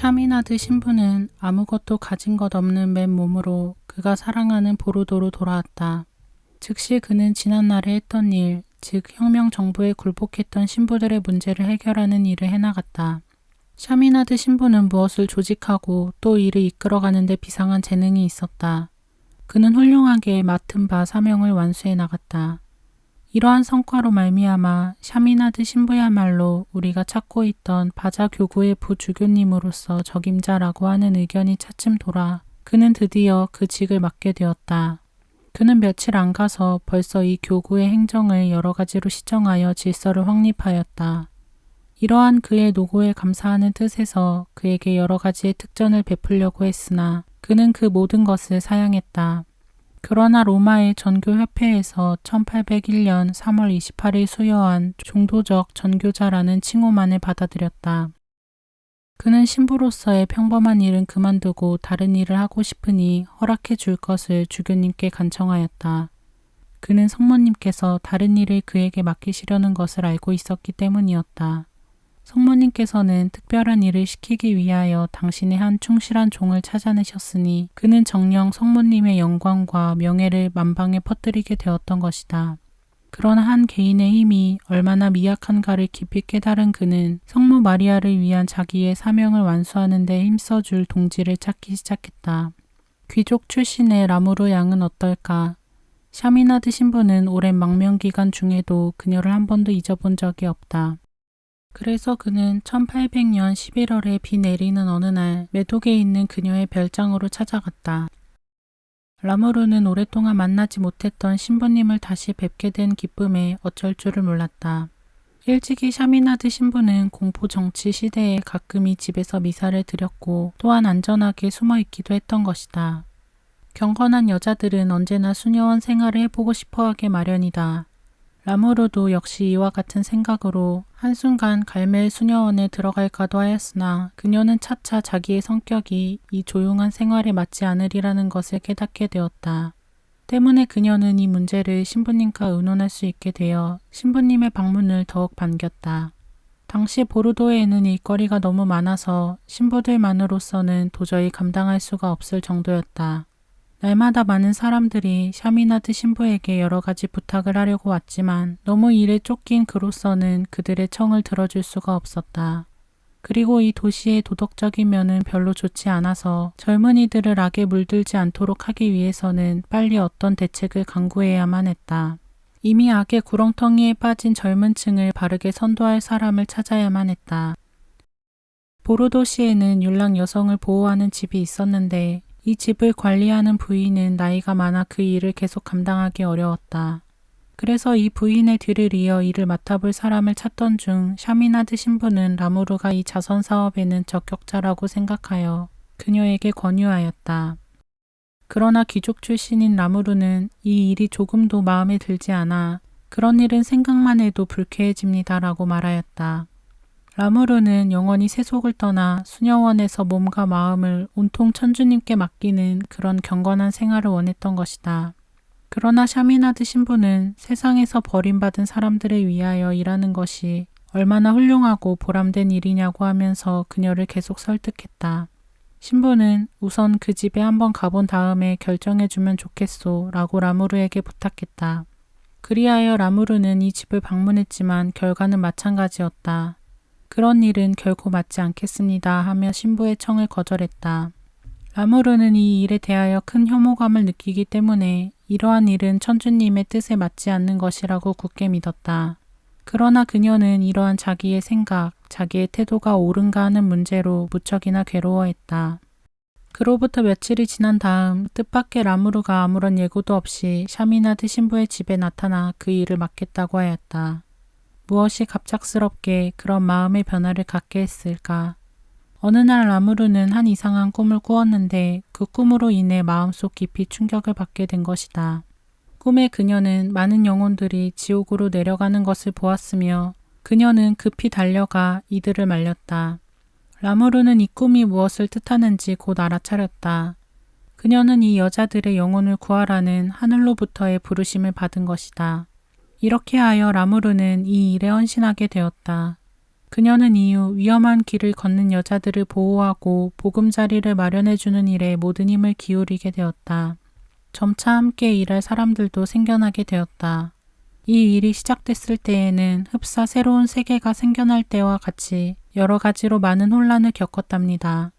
샤미나드 신부는 아무것도 가진 것 없는 맨 몸으로 그가 사랑하는 보르도로 돌아왔다. 즉시 그는 지난날에 했던 일, 즉 혁명 정부에 굴복했던 신부들의 문제를 해결하는 일을 해나갔다. 샤미나드 신부는 무엇을 조직하고 또 일을 이끌어가는 데 비상한 재능이 있었다. 그는 훌륭하게 맡은 바 사명을 완수해 나갔다. 이러한 성과로 말미암아 샤미나드 신부야말로 우리가 찾고 있던 바자 교구의 부주교님으로서 적임자라고 하는 의견이 차츰 돌아 그는 드디어 그 직을 맡게 되었다. 그는 며칠 안 가서 벌써 이 교구의 행정을 여러 가지로 시정하여 질서를 확립하였다. 이러한 그의 노고에 감사하는 뜻에서 그에게 여러 가지의 특전을 베풀려고 했으나 그는 그 모든 것을 사양했다. 그러나 로마의 전교협회에서 1801년 3월 28일 수여한 종도적 전교자라는 칭호만을 받아들였다. 그는 신부로서의 평범한 일은 그만두고 다른 일을 하고 싶으니 허락해 줄 것을 주교님께 간청하였다. 그는 성모님께서 다른 일을 그에게 맡기시려는 것을 알고 있었기 때문이었다. 성모님께서는 특별한 일을 시키기 위하여 당신의 한 충실한 종을 찾아내셨으니 그는 정녕 성모님의 영광과 명예를 만방에 퍼뜨리게 되었던 것이다. 그러나 한 개인의 힘이 얼마나 미약한가를 깊이 깨달은 그는 성모 마리아를 위한 자기의 사명을 완수하는 데 힘써줄 동지를 찾기 시작했다. 귀족 출신의 라무르 양은 어떨까? 샤미나드 신부는 오랜 망명 기간 중에도 그녀를 한 번도 잊어본 적이 없다. 그래서 그는 1800년 11월에 비 내리는 어느 날 메독에 있는 그녀의 별장으로 찾아갔다. 라무르는 오랫동안 만나지 못했던 신부님을 다시 뵙게 된 기쁨에 어쩔 줄을 몰랐다. 일찍이 샤미나드 신부는 공포 정치 시대에 가끔이 집에서 미사를 드렸고 또한 안전하게 숨어 있기도 했던 것이다. 경건한 여자들은 언제나 수녀원 생활을 해보고 싶어 하게 마련이다. 라무르도 역시 이와 같은 생각으로 한순간 갈멜 수녀원에 들어갈까도 하였으나 그녀는 차차 자기의 성격이 이 조용한 생활에 맞지 않으리라는 것을 깨닫게 되었다. 때문에 그녀는 이 문제를 신부님과 의논할 수 있게 되어 신부님의 방문을 더욱 반겼다. 당시 보르도에는 일거리가 너무 많아서 신부들만으로서는 도저히 감당할 수가 없을 정도였다. 날마다 많은 사람들이 샤미나드 신부에게 여러 가지 부탁을 하려고 왔지만 너무 일에 쫓긴 그로서는 그들의 청을 들어줄 수가 없었다. 그리고 이 도시의 도덕적인 면은 별로 좋지 않아서 젊은이들을 악에 물들지 않도록 하기 위해서는 빨리 어떤 대책을 강구해야만 했다. 이미 악의 구렁텅이에 빠진 젊은 층을 바르게 선도할 사람을 찾아야만 했다. 보르도시에는 율랑 여성을 보호하는 집이 있었는데 이 집을 관리하는 부인은 나이가 많아 그 일을 계속 감당하기 어려웠다. 그래서 이 부인의 뒤를 이어 일을 맡아볼 사람을 찾던 중 샤미나드 신부는 라무르가 이 자선 사업에는 적격자라고 생각하여 그녀에게 권유하였다. 그러나 귀족 출신인 라무르는 이 일이 조금도 마음에 들지 않아 그런 일은 생각만 해도 불쾌해집니다라고 말하였다. 라무르는 영원히 세속을 떠나 수녀원에서 몸과 마음을 온통 천주님께 맡기는 그런 경건한 생활을 원했던 것이다. 그러나 샤미나드 신부는 세상에서 버림받은 사람들을 위하여 일하는 것이 얼마나 훌륭하고 보람된 일이냐고 하면서 그녀를 계속 설득했다. 신부는 우선 그 집에 한번 가본 다음에 결정해주면 좋겠소 라고 라무르에게 부탁했다. 그리하여 라무르는 이 집을 방문했지만 결과는 마찬가지였다. 그런 일은 결코 맞지 않겠습니다 하며 신부의 청을 거절했다. 라무르는 이 일에 대하여 큰 혐오감을 느끼기 때문에 이러한 일은 천주님의 뜻에 맞지 않는 것이라고 굳게 믿었다. 그러나 그녀는 이러한 자기의 생각, 자기의 태도가 옳은가 하는 문제로 무척이나 괴로워했다. 그로부터 며칠이 지난 다음 뜻밖의 라무르가 아무런 예고도 없이 샤미나드 신부의 집에 나타나 그 일을 맡겠다고 하였다. 무엇이 갑작스럽게 그런 마음의 변화를 갖게 했을까? 어느 날 라무르는 한 이상한 꿈을 꾸었는데 그 꿈으로 인해 마음속 깊이 충격을 받게 된 것이다. 꿈에 그녀는 많은 영혼들이 지옥으로 내려가는 것을 보았으며 그녀는 급히 달려가 이들을 말렸다. 라무르는 이 꿈이 무엇을 뜻하는지 곧 알아차렸다. 그녀는 이 여자들의 영혼을 구하라는 하늘로부터의 부르심을 받은 것이다. 이렇게 하여 라무르는 이 일에 헌신하게 되었다. 그녀는 이후 위험한 길을 걷는 여자들을 보호하고 보금자리를 마련해주는 일에 모든 힘을 기울이게 되었다. 점차 함께 일할 사람들도 생겨나게 되었다. 이 일이 시작됐을 때에는 흡사 새로운 세계가 생겨날 때와 같이 여러 가지로 많은 혼란을 겪었답니다.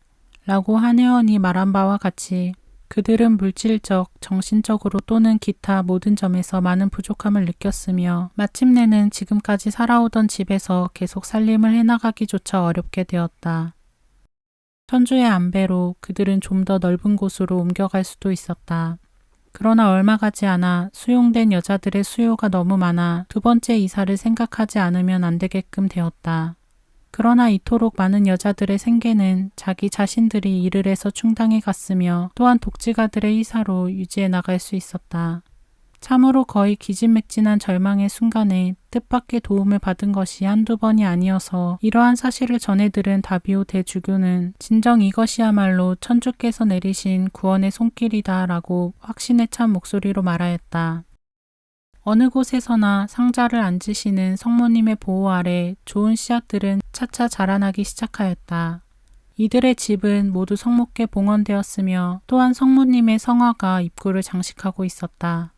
라고 한 회원이 말한 바와 같이 그들은 물질적, 정신적으로 또는 기타 모든 점에서 많은 부족함을 느꼈으며 마침내는 지금까지 살아오던 집에서 계속 살림을 해나가기조차 어렵게 되었다. 천주의 안배로 그들은 좀 더 넓은 곳으로 옮겨갈 수도 있었다. 그러나 얼마 가지 않아 수용된 여자들의 수요가 너무 많아 두 번째 이사를 생각하지 않으면 안 되게끔 되었다. 그러나 이토록 많은 여자들의 생계는 자기 자신들이 일을 해서 충당해 갔으며 또한 독지가들의 이사로 유지해 나갈 수 있었다. 참으로 거의 기진맥진한 절망의 순간에 뜻밖의 도움을 받은 것이 한두 번이 아니어서 이러한 사실을 전해 들은 다비오 대주교는 진정 이것이야말로 천주께서 내리신 구원의 손길이다 라고 확신에 찬 목소리로 말하였다. 어느 곳에서나 상자를 앉으시는 성모님의 보호 아래 좋은 씨앗들은 차차 자라나기 시작하였다. 이들의 집은 모두 성목계 봉헌되었으며 또한 성모님의 성화가 입구를 장식하고 있었다.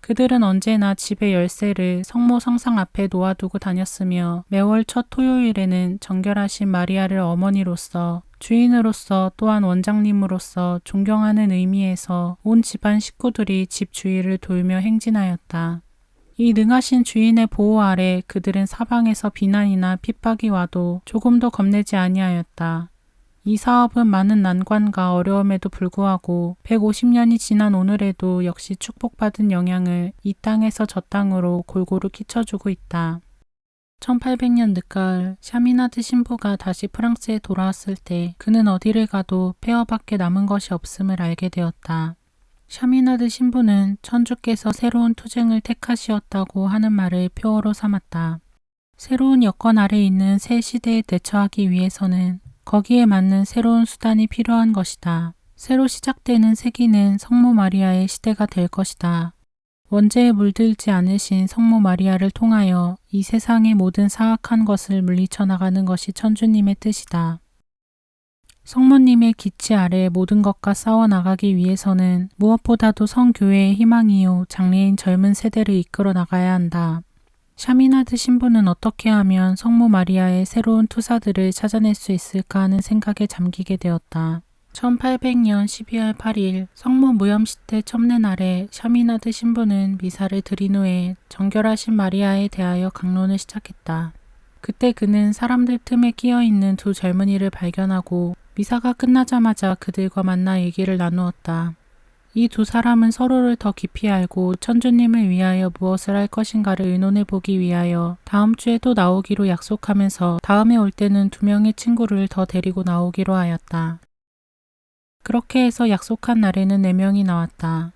그들은 언제나 집의 열쇠를 성모 성상 앞에 놓아두고 다녔으며 매월 첫 토요일에는 정결하신 마리아를 어머니로서 주인으로서 또한 원장님으로서 존경하는 의미에서 온 집안 식구들이 집 주위를 돌며 행진하였다. 이 능하신 주인의 보호 아래 그들은 사방에서 비난이나 핍박이 와도 조금도 겁내지 아니하였다. 이 사업은 많은 난관과 어려움에도 불구하고 150년이 지난 오늘에도 역시 축복받은 영향을 이 땅에서 저 땅으로 골고루 끼쳐주고 있다. 1800년 늦가을 샤미나드 신부가 다시 프랑스에 돌아왔을 때 그는 어디를 가도 폐허밖에 남은 것이 없음을 알게 되었다. 샤미나드 신부는 천주께서 새로운 투쟁을 택하시었다고 하는 말을 표어로 삼았다. 새로운 여건 아래 있는 새 시대에 대처하기 위해서는 거기에 맞는 새로운 수단이 필요한 것이다. 새로 시작되는 세기는 성모 마리아의 시대가 될 것이다. 원죄에 물들지 않으신 성모 마리아를 통하여 이 세상의 모든 사악한 것을 물리쳐 나가는 것이 천주님의 뜻이다. 성모님의 기치 아래 모든 것과 싸워 나가기 위해서는 무엇보다도 성교회의 희망이요 장래인 젊은 세대를 이끌어 나가야 한다. 샤미나드 신부는 어떻게 하면 성모 마리아의 새로운 투사들을 찾아낼 수 있을까 하는 생각에 잠기게 되었다. 1800년 12월 8일 성모 무염시대 첨례 날에 샤미나드 신부는 미사를 드린 후에 정결하신 마리아에 대하여 강론을 시작했다. 그때 그는 사람들 틈에 끼어 있는 두 젊은이를 발견하고 미사가 끝나자마자 그들과 만나 얘기를 나누었다. 이 두 사람은 서로를 더 깊이 알고 천주님을 위하여 무엇을 할 것인가를 의논해 보기 위하여 다음 주에 또 나오기로 약속하면서 다음에 올 때는 두 명의 친구를 더 데리고 나오기로 하였다. 그렇게 해서 약속한 날에는 네 명이 나왔다.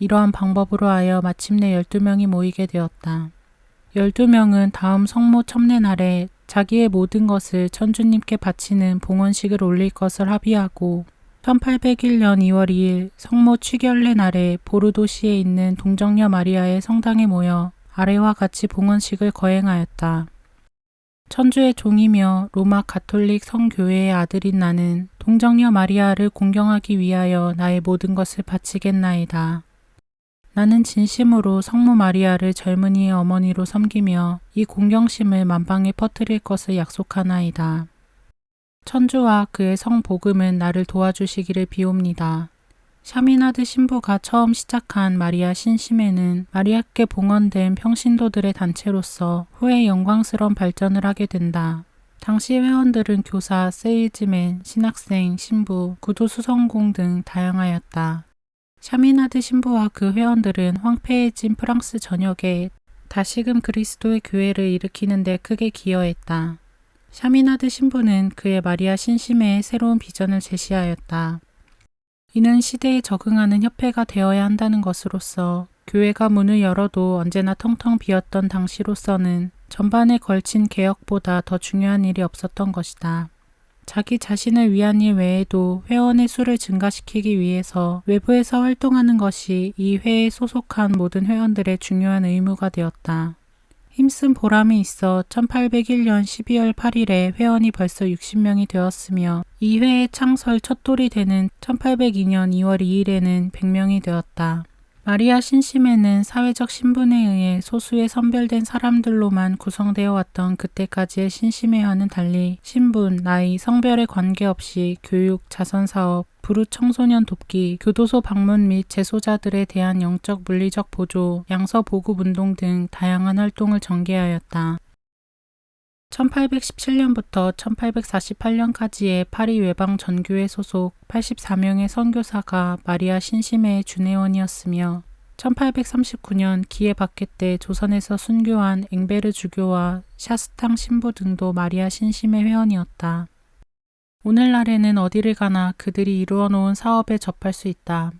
이러한 방법으로 하여 마침내 12명이 모이게 되었다. 12명은 다음 성모 첨례 날에 자기의 모든 것을 천주님께 바치는 봉헌식을 올릴 것을 합의하고 1801년 2월 2일 성모 취결례 날에 보르도시에 있는 동정녀 마리아의 성당에 모여 아래와 같이 봉헌식을 거행하였다. 천주의 종이며 로마 가톨릭 성교회의 아들인 나는 동정녀 마리아를 공경하기 위하여 나의 모든 것을 바치겠나이다. 나는 진심으로 성모 마리아를 젊은이의 어머니로 섬기며 이 공경심을 만방에 퍼뜨릴 것을 약속하나이다. 천주와 그의 성 복음은 나를 도와주시기를 비옵니다. 샤미나드 신부가 처음 시작한 마리아 신심에는 마리아께 봉헌된 평신도들의 단체로서 후에 영광스러운 발전을 하게 된다. 당시 회원들은 교사, 세일즈맨, 신학생, 신부, 구도수성공 등 다양하였다. 샤미나드 신부와 그 회원들은 황폐해진 프랑스 전역에 다시금 그리스도의 교회를 일으키는 데 크게 기여했다. 샤미나드 신부는 그의 마리아 신심의 새로운 비전을 제시하였다. 이는 시대에 적응하는 협회가 되어야 한다는 것으로서 교회가 문을 열어도 언제나 텅텅 비었던 당시로서는 전반에 걸친 개혁보다 더 중요한 일이 없었던 것이다. 자기 자신을 위한 일 외에도 회원의 수를 증가시키기 위해서 외부에서 활동하는 것이 이 회에 소속한 모든 회원들의 중요한 의무가 되었다. 힘쓴 보람이 있어 1801년 12월 8일에 회원이 벌써 60명이 되었으며 이 회의 창설 첫 돌이 되는 1802년 2월 2일에는 100명이 되었다. 마리아 신심회는 사회적 신분에 의해 소수의 선별된 사람들로만 구성되어 왔던 그때까지의 신심회와는 달리 신분, 나이, 성별에 관계없이 교육, 자선사업, 부르 청소년 돕기, 교도소 방문 및 재소자들에 대한 영적 물리적 보조, 양서 보급 운동 등 다양한 활동을 전개하였다. 1817년부터 1848년까지의 파리 외방 전교회 소속 84명의 선교사가 마리아 신심회의 준회원이었으며 1839년 기회 받게 때 조선에서 순교한 앵베르 주교와 샤스탕 신부 등도 마리아 신심회 회원이었다. 오늘날에는 어디를 가나 그들이 이루어 놓은 사업에 접할 수 있다.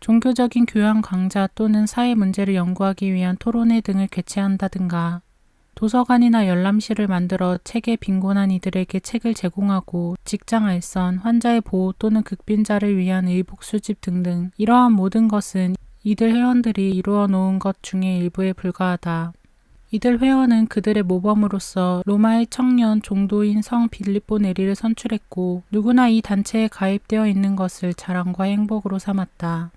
종교적인 교양 강좌 또는 사회 문제를 연구하기 위한 토론회 등을 개최한다든가 도서관이나 열람실을 만들어 책에 빈곤한 이들에게 책을 제공하고 직장 알선, 환자의 보호 또는 극빈자를 위한 의복 수집 등등 이러한 모든 것은 이들 회원들이 이루어 놓은 것 중에 일부에 불과하다. 이들 회원은 그들의 모범으로서 로마의 청년 종도인 성 빌립보 네리를 선출했고 누구나 이 단체에 가입되어 있는 것을 자랑과 행복으로 삼았다.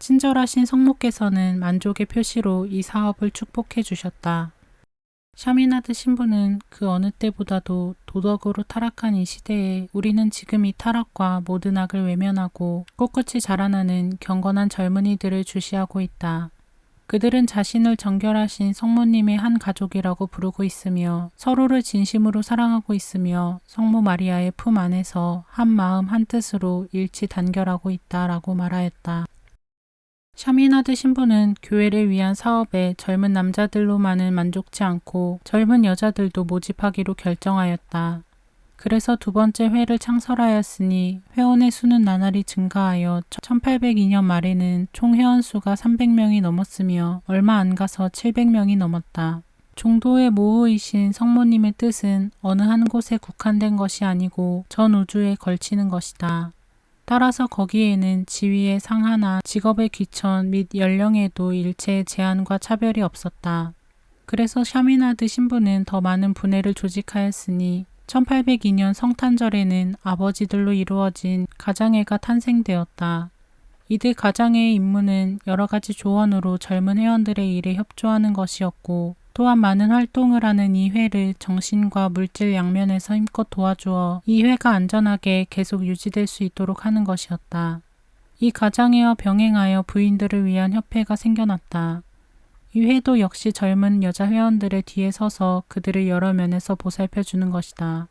친절하신 성모께서는 만족의 표시로 이 사업을 축복해 주셨다. 샤미나드 신부는 그 어느 때보다도 도덕으로 타락한 이 시대에 우리는 지금 이 타락과 모든 악을 외면하고 꿋꿋이 자라나는 경건한 젊은이들을 주시하고 있다. 그들은 자신을 정결하신 성모님의 한 가족이라고 부르고 있으며 서로를 진심으로 사랑하고 있으며 성모 마리아의 품 안에서 한 마음 한 뜻으로 일치 단결하고 있다라고 말하였다. 샤미나드 신부는 교회를 위한 사업에 젊은 남자들로만은 만족치 않고 젊은 여자들도 모집하기로 결정하였다. 그래서 두 번째 회를 창설하였으니 회원의 수는 나날이 증가하여 1802년 말에는 총 회원 수가 300명이 넘었으며 얼마 안 가서 700명이 넘었다. 종도의 모호이신 성모님의 뜻은 어느 한 곳에 국한된 것이 아니고 전 우주에 걸치는 것이다. 따라서 거기에는 지위의 상하나 직업의 귀천 및 연령에도 일체의 제한과 차별이 없었다. 그래서 샤미나드 신부는 더 많은 분해를 조직하였으니 1802년 성탄절에는 아버지들로 이루어진 가장회가 탄생되었다. 이들 가장회의 임무는 여러 가지 조언으로 젊은 회원들의 일에 협조하는 것이었고 또한 많은 활동을 하는 이 회를 정신과 물질 양면에서 힘껏 도와주어 이 회가 안전하게 계속 유지될 수 있도록 하는 것이었다. 이 가장회와 병행하여 부인들을 위한 협회가 생겨났다. 이 회도 역시 젊은 여자 회원들의 뒤에 서서 그들을 여러 면에서 보살펴 주는 것이다.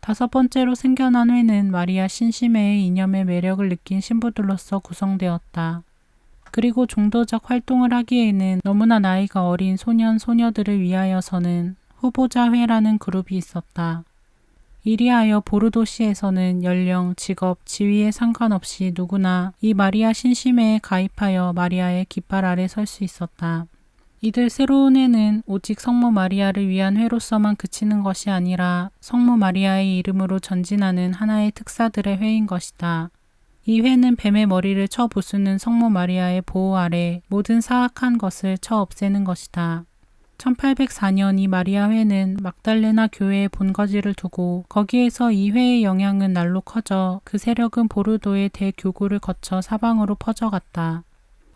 다섯 번째로 생겨난 회는 마리아 신심회의 이념의 매력을 느낀 신부들로서 구성되었다. 그리고 종도적 활동을 하기에는 너무나 나이가 어린 소년, 소녀들을 위하여서는 후보자회라는 그룹이 있었다. 이리하여 보르도시에서는 연령, 직업, 지위에 상관없이 누구나 이 마리아 신심회에 가입하여 마리아의 깃발 아래 설 수 있었다. 이들 새로운 회는 오직 성모 마리아를 위한 회로서만 그치는 것이 아니라 성모 마리아의 이름으로 전진하는 하나의 특사들의 회인 것이다. 이 회는 뱀의 머리를 쳐 부수는 성모 마리아의 보호 아래 모든 사악한 것을 쳐 없애는 것이다. 1804년 이 마리아 회는 막달레나 교회의 본거지를 두고 거기에서 이 회의 영향은 날로 커져 그 세력은 보르도의 대교구를 거쳐 사방으로 퍼져갔다.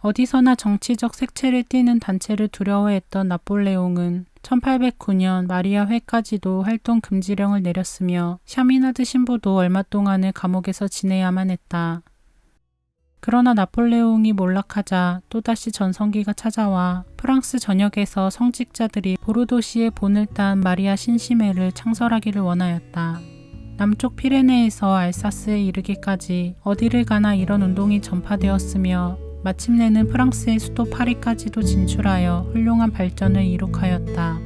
어디서나 정치적 색채를 띠는 단체를 두려워했던 나폴레옹은 1809년 마리아 회까지도 활동 금지령을 내렸으며 샤미나드 신부도 얼마 동안을 감옥에서 지내야만 했다. 그러나 나폴레옹이 몰락하자 또다시 전성기가 찾아와 프랑스 전역에서 성직자들이 보르도시에 본을 딴 마리아 신심회를 창설하기를 원하였다. 남쪽 피레네에서 알사스에 이르기까지 어디를 가나 이런 운동이 전파되었으며 마침내는 프랑스의 수도 파리까지도 진출하여 훌륭한 발전을 이룩하였다.